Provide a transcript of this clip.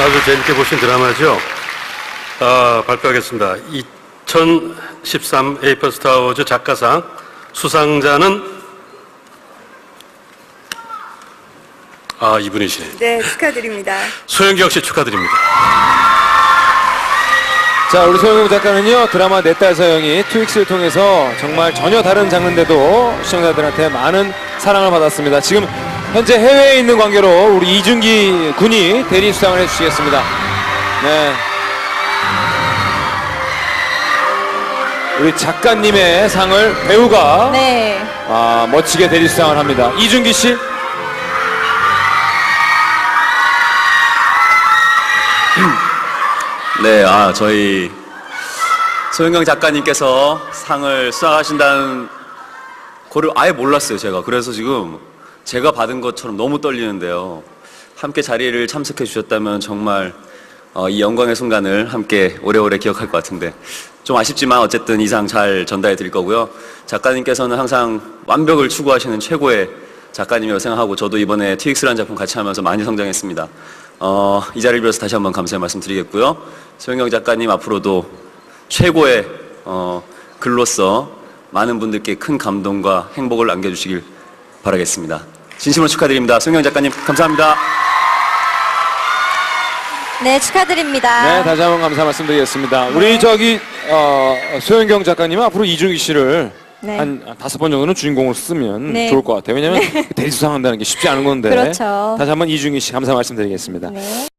아주 재밌게 보신 드라마죠. 아, 발표하겠습니다. 2013 에이퍼 스타워즈 작가상 수상자는 아 이분이시네. 네, 축하드립니다. 소영경 씨 축하드립니다. 자, 우리 소영우 작가는요, 드라마 내 딸 서영이 트윅스를 통해서 정말 전혀 다른 장르인데도 시청자들한테 많은 사랑을 받았습니다. 지금 현재 해외에 있는 관계로 우리 이준기 군이 대리 수상을 해주시겠습니다. 네. 우리 작가님의 상을 배우가 네. 아, 멋지게 대리 수상을 합니다. 이준기 씨. 네, 아, 저희 소영경 작가님께서 상을 수상하신다는 거를 아예 몰랐어요, 제가. 그래서 지금 제가 받은 것처럼 너무 떨리는데요. 함께 자리를 참석해 주셨다면 정말 어, 이 영광의 순간을 함께 오래오래 기억할 것 같은데 좀 아쉽지만 어쨌든 이상 잘 전달해 드릴 거고요. 작가님께서는 항상 완벽을 추구하시는 최고의 작가님이라고 생각하고 저도 이번에 TX라는 작품 같이 하면서 많이 성장했습니다. 어, 이 자리를 빌어서 다시 한번 감사의 말씀 드리겠고요. 소영경 작가님 앞으로도 최고의 어, 글로서 많은 분들께 큰 감동과 행복을 안겨주시길 바라겠습니다. 진심으로 축하드립니다. 소영경 작가님 감사합니다. 네, 축하드립니다. 네, 다시 한번 감사 말씀드리겠습니다. 우리 저기 어, 소영경 작가님은 앞으로 이준기 씨를 네. 한 다섯 번 정도는 주인공으로 쓰면 네. 좋을 것 같아요. 왜냐하면 대리 수상한다는 게 쉽지 않은 건데. 그렇죠. 다시 한번 이준기 씨 감사 말씀드리겠습니다. 네.